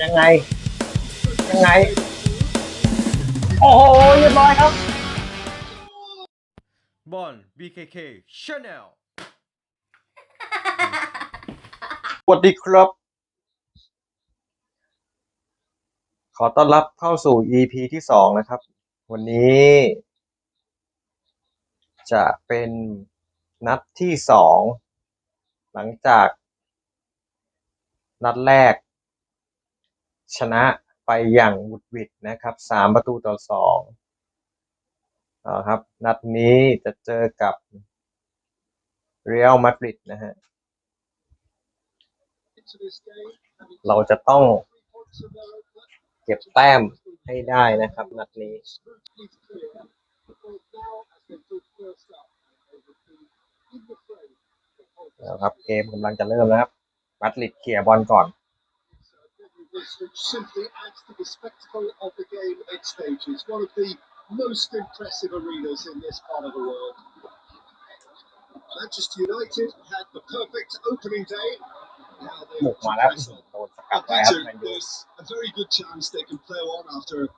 ยังไง ยังไง โอ้โหเรียบร้อยครับบอล BKK Channel สวัสดีครับ ขอต้อนรับเข้าสู่ EP ที่สองนะครับ วันนี้ จะเป็นนัดที่สองหลังจาก นัดแรกชนะไปอย่างหวุดหวิดนะครับสามประตูต่อสองนะครับ นัดนี้จะเจอกับเรียลมาดริดนะฮะเราจะต้องเก็บแต้มให้ได้นะครับ นัดนี้นะครับ เกมกำลังจะเริ่มนะครับมาดริดเขี่ยบอลก่อน which simply adds to the spectacle of the game at stages. One of the most impressive arenas in this part of the world. Manchester United had the perfect opening day. Now they have a very good chance they can play on after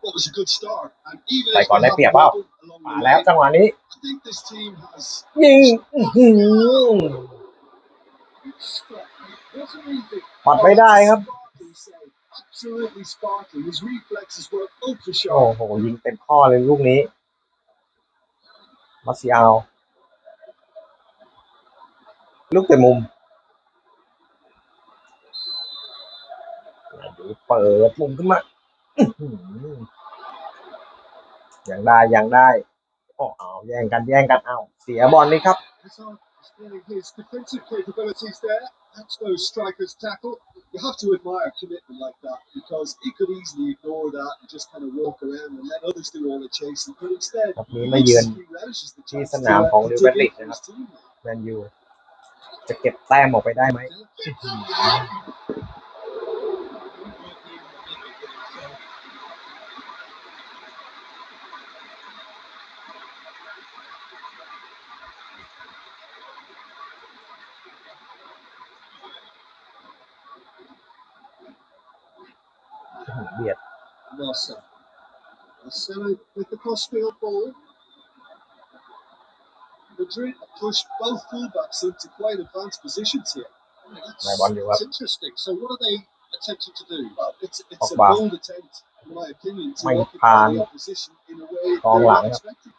what was a good start. And even if they have a problem along the way, I think this team has... Mm-hmm. absolutely sparking. His reflexes were ultra โอ้ sharp. โหยิงเต็มข้อเลยลูกนี้มาเซียลลูกเต็มุมดูเปิดมุมขึ้นมาอย่างได้ อย่างได้อ้เอาแย่งกันแย่งกัน เอาเสียบอลเลยครับ displaying his defensive capabilities there. That's no striker's tackle. You have to admire commitment like that because he could easily ignore that and just kind of walk around and let others do all the chasing. But instead, he relishes the chance to, uh, to take his teammate. แมนยูจะเก็บแต้มออกไปได้ไหม Larson. So with the crossfield ball, Madrid pushed both fullbacks into quite advanced positions here. interesting. So what are they attempting to do? It's, it's a bold attempt, in my opinion, to occupy the opposition in a way they are not expecting.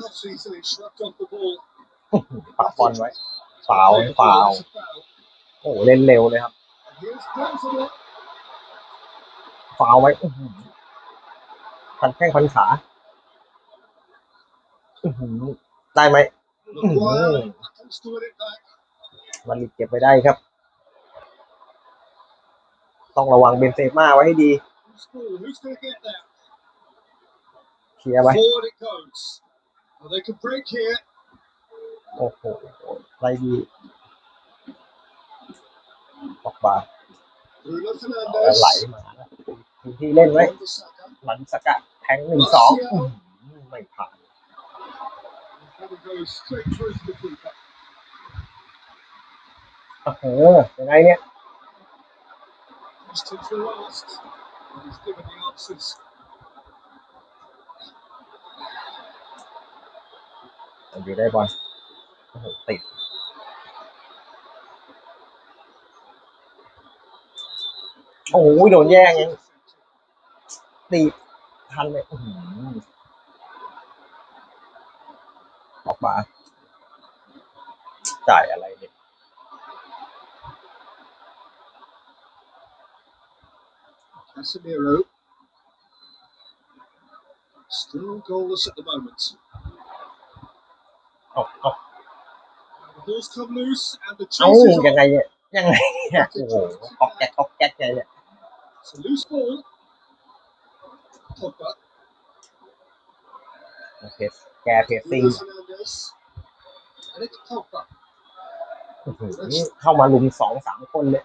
ปักบอลไว้ ฟาวฟาวโอ้เล่นเร็วเลยครับ ฟาวไว้พันแข้งพันขาได้ไหมมันหลีกเก็บไปได้ครับ ต้องระวังเบนเซม่าไว้ให้ดี เคลียร์ไว้ Well, they can break here. Oh, play oh, oh. Pogba. Bruno Fernandes. Oh, ไหลมาทีที่เล่นไว้มันสกัดแทงหนึ่งสองไม่ผ่านโอ้โหเป็นไงเนี่ยอยู่ได้บอลติดโอ้โหโดนแย่งยังตีทันเลยออกมาจ่ายอะไรเนี่ยคาสเมโร still goalless at the moment เอาอาเายังไงเนี่ยยังไงเนี่ยโอ้โหกอกแก๊กกอกแก๊เลยเนี่ยโอเค แกเพสซิ่งเข้ามาลุมสองสามคนเลย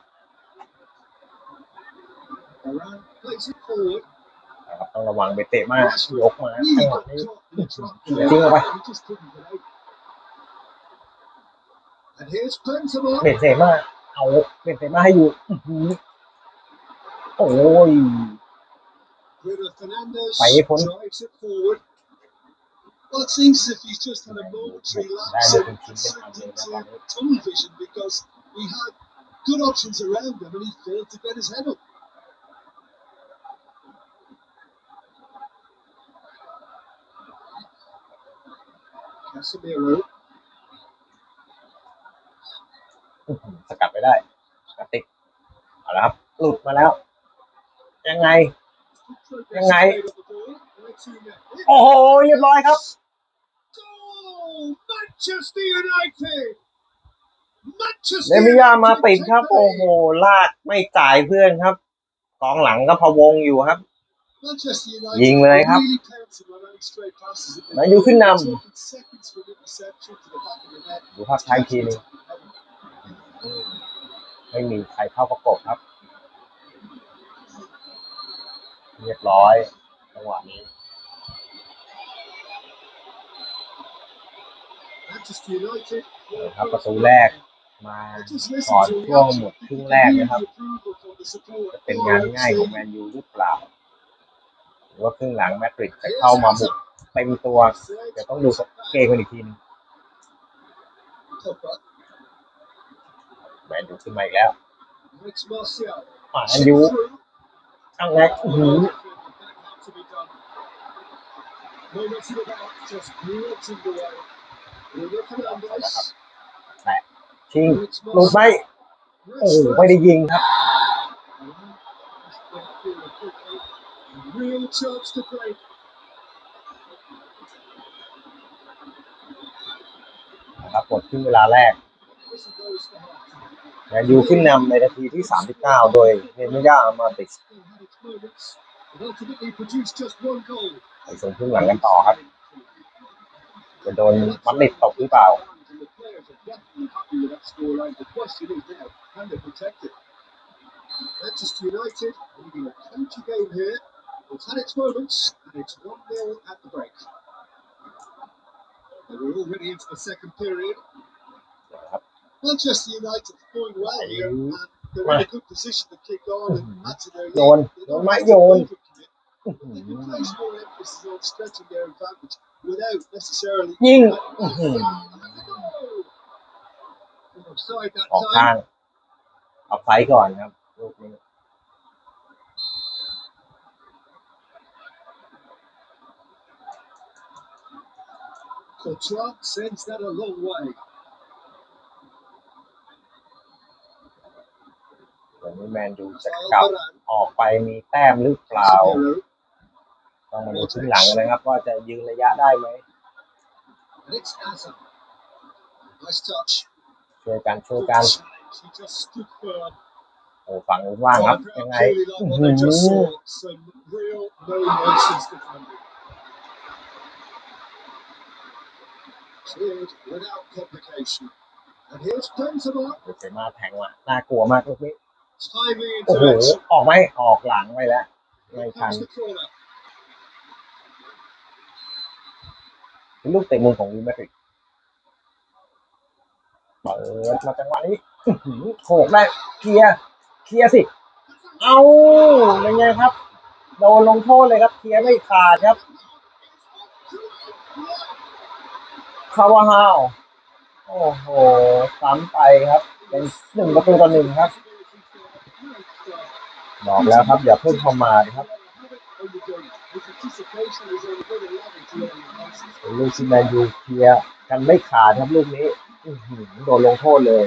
ต้องระวังไปเตะมากยกมาจริง้งออกไปเบ็ดเสมาเอาเบ็ดเสมาให้อยู่โอ้ยไปพ้นได้เลยเป็นชิ้นเป็นอันเลย he had good options around him and he failed to get his head up. สกัดไปได้สกัดติดเอาละครับหลุดมาแล้ว ยังไง ยังไง โอ้โหเรียบร้อยครับเดมิยามาติดครับ โอ้โหลากไม่จ่ายเพื่อนครับกองหลังก็พะวงอยู่ครับ ยิงเลยครับมาอยู่ขึ้นนำดูภาพท้ายทีนึงไม่มีใครเข้าประกบครับ เรียบร้อย จังหวะนี้ ครับประตูแรกมาก่อนช่วงหมดครึ่งแรกนะครับ จะเป็นงานง่ายของแมนยูหรือเปล่า หรือว่าครึ่งหลังแมตริดจะเข้ามาบุกเต็มตัว จะต้องดูเกมกันอีกทีนึงแมนยูขึ้นมาอีกแล้วหมายูตังแรกหูนะครับแต่ทิงลงไป โอ้ไม่ได้ยิงครับ นะครับกดขึ้นเวลาแรกนะยูขึ้นนำในนาทีที่39โดยเนมิยามาติสไปส่งครึ่งหลังกันต่อครับจะโดนมัดเล็ดตกหรือเปล่า Manchester United leading a clincher game here. It's had its moments, and it's 1 0 at the break. They were already into the second period. Manchester United going well And mm-hmm. uh, they're in a good position to kick on and mm-hmm. add to their Go on, go on, mate, go on. They can mm-hmm. place more emphasis on stretching their advantage without necessarily. You. Offside oh, that oh, time. เอาไฟก่อนครับลูกนี้ sends that a long way. แมนยูจะกลับออกไปมีแต้มหรือเปล่าต้องมาดูชิ้นหลังนะครับว่าจะยืนระยะได้ไหมช่วยกันช่วยกัน โอ้ฝังว่างครับยังไงเดี๋ยวมาแทงว่ะน่ากลัวมากลูกนี้โอ้โหออกไม่ออกหลังไปแล้วไม่ทันเป็นลูกเตะมุมของวิมาริกเปิดมาจังหวะนี้โขกได้เคลียร์ เคลียร์สิ เอาเป็นไงครับ โดนลงโทษเลยครับ เคลียร์ไม่ขาดครับคาวาฮาว โอ้โหซ้ำไปครับ เป็นหนึ่งประตูต่อหนึ่งครับบอกแล้วครับอย่าเพิ่มเข้ามานะครับลูซินแมนยูเคียกันไม่ขาดครับ ลูกนี้โดนลงโทษเลย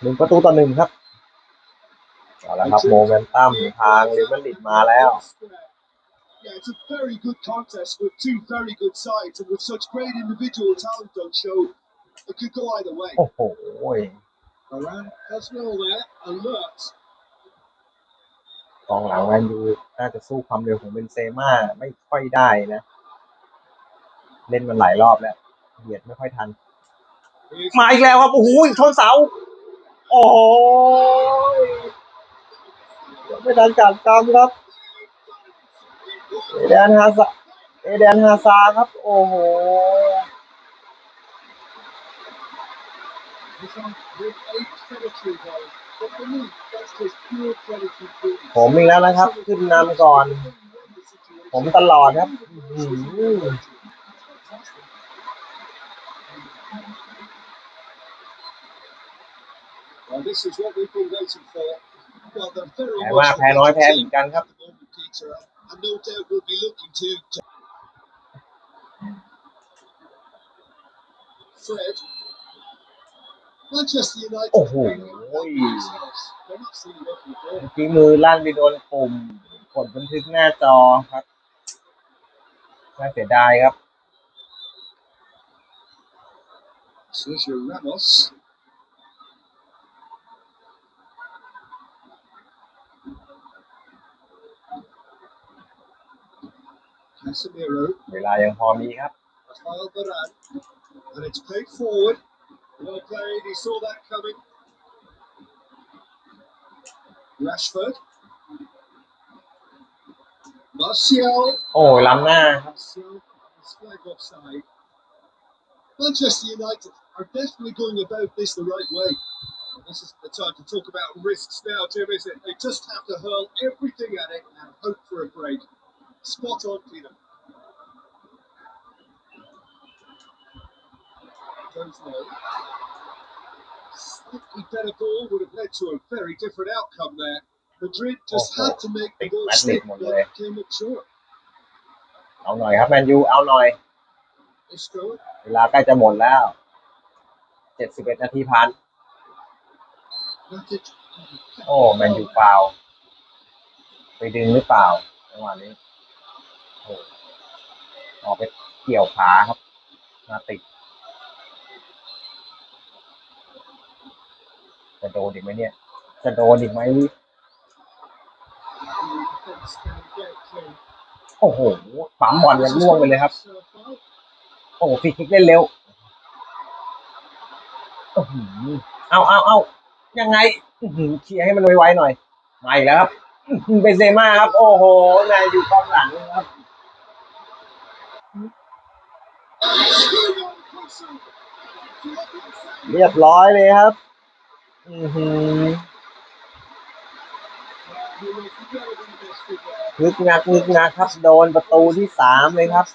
หนึ่งประตูต่อหนึ่งครับเอาละครับโมเมนตัมทางลิเวอร์ลิดมาแล้ว โอ้โห t กองหลังแมนยูน่าจะสู้ความเร็วของเบนเซม่าไม่ค่อยได้นะ เล่นมันหลายรอบแล้ว เหยียดไม่ค่อยทัน มาอีกแล้วครับโอ้โหชนเสาโอ้ยไม่ทันการตามครับเอเดนฮาซาเอเดนฮาซาครับ โอ้โหผมอีกแล้วนะครับ ขึ้นนำก่อน ผมตลอดครับแพ้ว่าแพ้น้อยแพ้เหมือนกันครับเโอ้โหเมื่อกี้มือลั่นไปโดนปุ่มกดบันทึกหน้าจอครับน่าเสียดายครับเวลายังพอมีครับ Well played, he saw that coming. Rashford. Martial. Oh, Lamna. offside. Manchester United are definitely going about this the right way. This is the time to talk about risks now, Jim, is it? They just have to hurl everything at it and hope for a break. Spot on, Peter. goes low. Slightly better ball would have led to a very different outcome there. Madrid just o had h to make the ball stick but it came up short. เอาหน่อยครับแมนยูเอาหน่อย เวลาใกล้จะหมดแล้วเจ็ดสิบเอ็ดนาทีพันโอ้แมนยูเปล่า ไปดึงหรือเปล่าจังหวะนี้ออกไปเกี่ยวขาครับ มาติดจะโดนอีกไหมเนี่ย จะโดนอีกไหม โอ้โหปั๊มบอลยังล่วงไปเลยครับ โอ้โหฟิีิกเล่นเร็ว เอาเอาเอายังไงเคลียร์ให้มันไวๆหน่อยมาอีกแล้วครับ เป็นเซม่าครับ โอ้โห นายอยู่กองหลังครับ เรียบร้อยเลยครับหนึกงักนึกงักครับ โดนประตูที่สามเลยครับ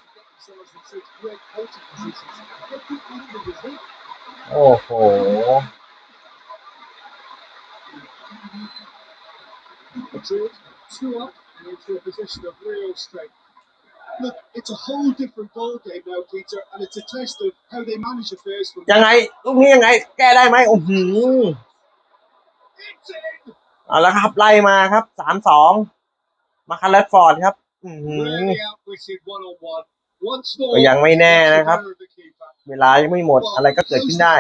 โอ้โห ยังไงลูกนี้ยังไงแก้ได้ไหมโอ้โหเอาละครับไล่มาครับสามสอง มาคาร์ลฟอร์ดครับยังไม่แน่นะครับ เวลายังไม่หมด อะไรก็เกิดขึ้นได้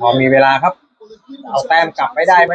พอมีเวลาครับ เอาแต้มกลับไปได้ไหม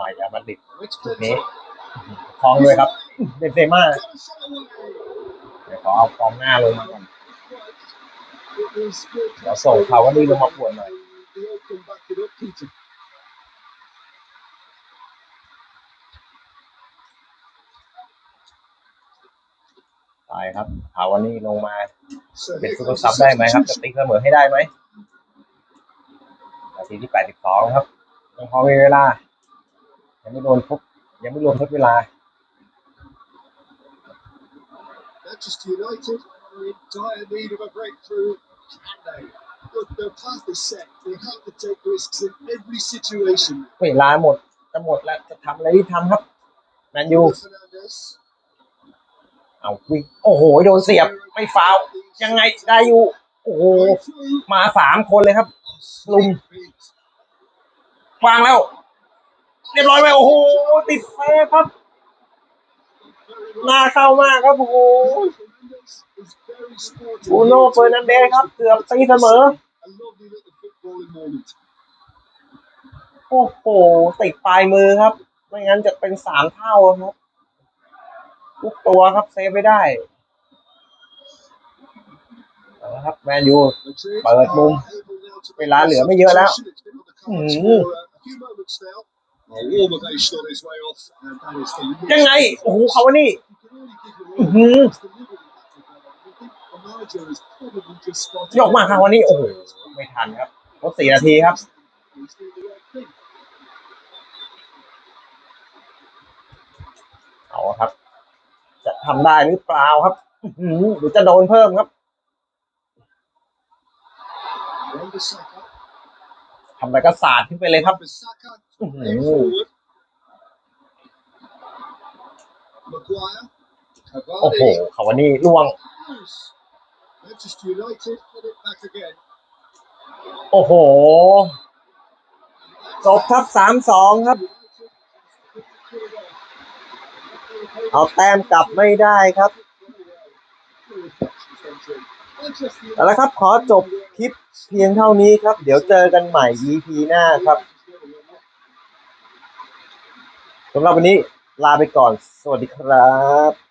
มายามาดริดจุดนี้คลองเลยครับเบ็เซม่าเดี๋ยวขอเอาฟองหน้าลงมาก่อนเดี๋ยวส่งขาวานี่ลงมาปวดหน่อย ตายครับคาวันี่ลงมา เป็นซุปเปอร์ซับได้ไหมครับจะติ๊กเสมอให้ได้ไหมนาทีที่ 82ครับยังพอมีเวลายังไม่โดนทบยังไม่รวมทกเวลา Manchester United are in dire need of a breakthrough, can they? Look, their path is set. They have to take risks in every situation. เวลาหมด จะหมดแล้ว จะทำอะไรที่ทำครับแมนยูเอาวิ่งโอ้โห โดนเสียบ ไม่ฟาวยังไง ได้อยู่ โอ้โห มาสามคนเลยครับ ลุงฟังแล้วเรียบร้อยไปโอ้โห ติดแฟ้ครับ น่าเข้ามากครับ โอ้โหบูโน่เฟอร์นันเดสครับ เกือบตีเสมอ โอ้โห ติดปลายมือครับ ไม่งั้นจะเป็นสามเท่าครับ ทุกตัวครับเซฟไม่ได้ะครับแมนยูเปิดมุมเวลาเหลือไม่เยอะแล้วยังไง โอ้โห เขาวะนี่อื้อกมากครับวันนี้ โอ้โห ไม่ทันครับลดสี่นาทีครับ เอาครับ จะทำได้หรือเปล่าครับหรือจะโดนเพิ่มครับทำอะไรก็สาดขึ้นไปเลยครับ โอ้โหโอ้โหขาวันนี้ล่วง โอ้โห จบครับ สามสองครับ เอาแต้มกลับไม่ได้ครับแล้วครับ ขอจบคลิปเพียงเท่านี้ครับ เดี๋ยวเจอกันใหม่ EP หน้าครับ สำหรับวันนี้ลาไปก่อนสวัสดีครับ